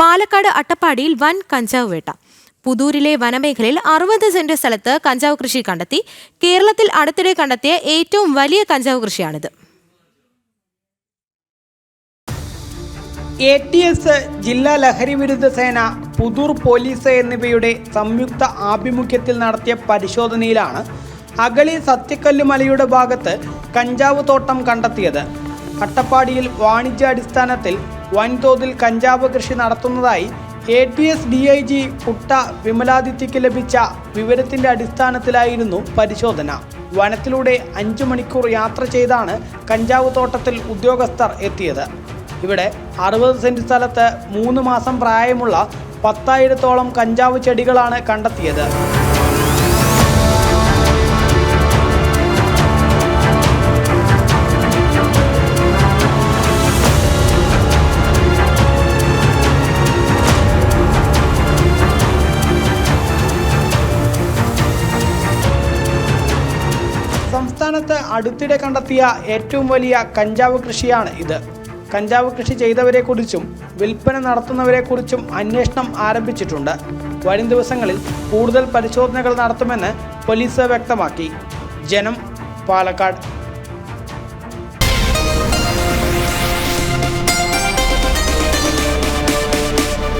പാലക്കാട് അട്ടപ്പാടിയിൽ വൻ കഞ്ചാവ് വേട്ട. പുതൂരിലെ വനമേഖലയിൽ അറുപത് സെന്റ് സ്ഥലത്ത് കഞ്ചാവ് കൃഷി കണ്ടെത്തി. കേരളത്തിൽ അടുത്തിടെ കണ്ടെത്തിയ ഏറ്റവും വലിയ കഞ്ചാവ് കൃഷിയാണിത്. എ ടി എസ് ജില്ലാ ലഹരി വിരുദ്ധ സേന പുതൂർ പോലീസ് എന്നിവയുടെ സംയുക്ത ആഭിമുഖ്യത്തിൽ നടത്തിയ പരിശോധനയിലാണ് അഗളി സത്യക്കല്ല് മലയുടെ ഭാഗത്ത് കഞ്ചാവ് തോട്ടം കണ്ടെത്തിയത്. അട്ടപ്പാടിയിൽ വാണിജ്യാടിസ്ഥാനത്തിൽ വൻതോതിൽ കഞ്ചാവ് കൃഷി നടത്തുന്നതായി A T S D I G Putta വിമലാദിത്യയ്ക്ക് ലഭിച്ച വിവരത്തിന്റെ അടിസ്ഥാനത്തിലായിരുന്നു പരിശോധന. വനത്തിലൂടെ അഞ്ചു മണിക്കൂർ യാത്ര ചെയ്താണ് കഞ്ചാവ് തോട്ടത്തിൽ ഉദ്യോഗസ്ഥർ എത്തിയത്. ഇവിടെ അറുപത് സെന്റ് സ്ഥലത്ത് മൂന്ന് മാസം പ്രായമുള്ള പത്തായിരത്തോളം കഞ്ചാവ് ചെടികളാണ് കണ്ടെത്തിയത്. സംസ്ഥാനത്ത് അടുത്തിടെ കണ്ടെത്തിയ ഏറ്റവും വലിയ കഞ്ചാവ് കൃഷിയാണ് ഇത്. കഞ്ചാവ് കൃഷി ചെയ്തവരെക്കുറിച്ചും വിൽപ്പന നടത്തുന്നവരെക്കുറിച്ചും അന്വേഷണം ആരംഭിച്ചിട്ടുണ്ട്. വരും ദിവസങ്ങളിൽ കൂടുതൽ പരിശോധനകൾ നടത്തുമെന്ന് പോലീസ് വ്യക്തമാക്കി. ജനം പാലക്കാട്.